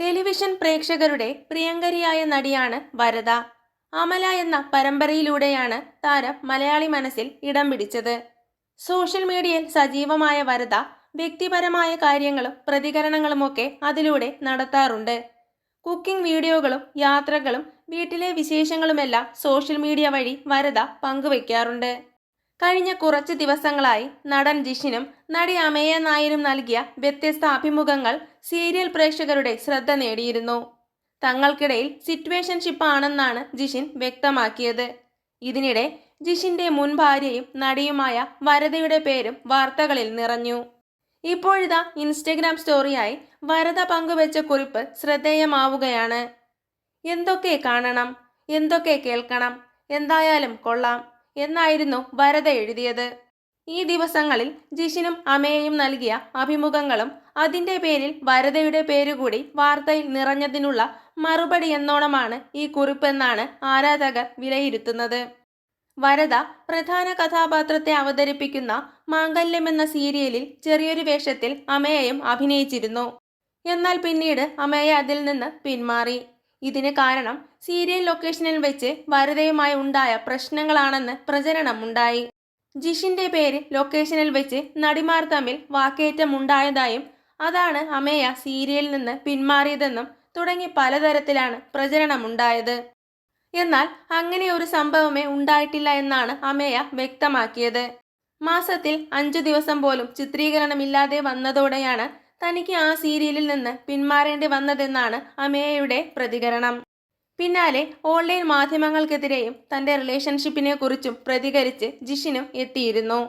Television പ്രേക്ഷകരുടെ പ്രിയങ്കരിയായ നടിയാണ് വരദ. അമല എന്ന പരമ്പരയിലൂടെയാണ് താരം മലയാളി മനസ്സിൽ ഇടം പിടിച്ചത്. സോഷ്യൽ മീഡിയയിൽ സജീവമായ വരദ വ്യക്തിപരമായ കാര്യങ്ങളും പ്രതികരണങ്ങളുമൊക്കെ അതിലൂടെ നടത്താറുണ്ട്. കുക്കിംഗ് വീഡിയോകളും യാത്രകളും വീട്ടിലെ വിശേഷങ്ങളുമെല്ലാം സോഷ്യൽ മീഡിയ വഴി വരദ പങ്കുവയ്ക്കാറുണ്ട് കഴിഞ്ഞ കുറച്ച് ദിവസങ്ങളായി നടൻ ജിഷിനും നടി അമേയ നായരും നൽകിയ വ്യത്യസ്ത അഭിമുഖങ്ങൾ സീരിയൽ പ്രേക്ഷകരുടെ ശ്രദ്ധ നേടിയിരുന്നു. തങ്ങൾക്കിടയിൽ സിറ്റുവേഷൻഷിപ്പ് ആണെന്നാണ് ജിഷിൻ വ്യക്തമാക്കിയത്. ഇതിനിടെ ജിഷിന്റെ മുൻ ഭാര്യയും നടിയുമായ വരദയുടെ പേരും വാർത്തകളിൽ നിറഞ്ഞു. ഇപ്പോഴിതാ ഇൻസ്റ്റഗ്രാം സ്റ്റോറിയായി വരദ പങ്കുവെച്ച കുറിപ്പ് ശ്രദ്ധേയമാവുകയാണ്. എന്തൊക്കെ കാണണം? എന്തൊക്കെ കേൾക്കണം? എന്തായാലും കൊള്ളാം. എന്നായിരുന്നു വരദ എഴുതിയത്. ഈ ദിവസങ്ങളിൽ ജിഷിനും അമേയും നൽകിയ അഭിമുഖങ്ങളും അതിന്റെ പേരിൽ വരദയുടെ പേരുകൂടി വാർത്തയിൽ നിറഞ്ഞതിനുള്ള മറുപടി എന്നോണമാണ് ഈ കുറിപ്പെന്നാണ് ആരാധകർ വിലയിരുത്തുന്നത്. വരദ പ്രധാന കഥാപാത്രത്തെ അവതരിപ്പിക്കുന്ന മാംഗല്യം എന്ന സീരിയലിൽ ചെറിയൊരു വേഷത്തിൽ അമേയയും അഭിനയിച്ചിരുന്നു. എന്നാൽ പിന്നീട് അമേയ അതിൽ നിന്ന് പിന്മാറി. ഇതിന് കാരണം സീരിയൽ ലൊക്കേഷനിൽ വെച്ച് വരുതയുമായി ഉണ്ടായ പ്രശ്നങ്ങളാണെന്ന് പ്രചരണമുണ്ടായി. ജിഷിന്റെ പേര് ലൊക്കേഷനിൽ വെച്ച് നടിമാർ തമ്മിൽ വാക്കേറ്റം ഉണ്ടായതായും അതാണ് അമേയ സീരിയലിൽ നിന്ന് പിന്മാറിയതെന്നും തുടങ്ങി പലതരത്തിലാണ് പ്രചരണമുണ്ടായത്. എന്നാൽ അങ്ങനെ ഒരു സംഭവമേ ഉണ്ടായിട്ടില്ല എന്നാണ് അമേയ വ്യക്തമാക്കിയത്. മാസത്തിൽ അഞ്ചു ദിവസം പോലും ചിത്രീകരണമില്ലാതെ വന്നതോടെയാണ് തനിക്ക് ആ സീരിയലിൽ നിന്ന് പിന്മാറേണ്ടി വന്നതെന്നാണ് അമേയയുടെ പ്രതികരണം. പിന്നാലെ ഓൺലൈൻ മാധ്യമങ്ങൾക്കെതിരെയും തന്റെ റിലേഷൻഷിപ്പിനെ കുറിച്ചും പ്രതികരിച്ച് ജിഷിനും എത്തിയിരുന്നു.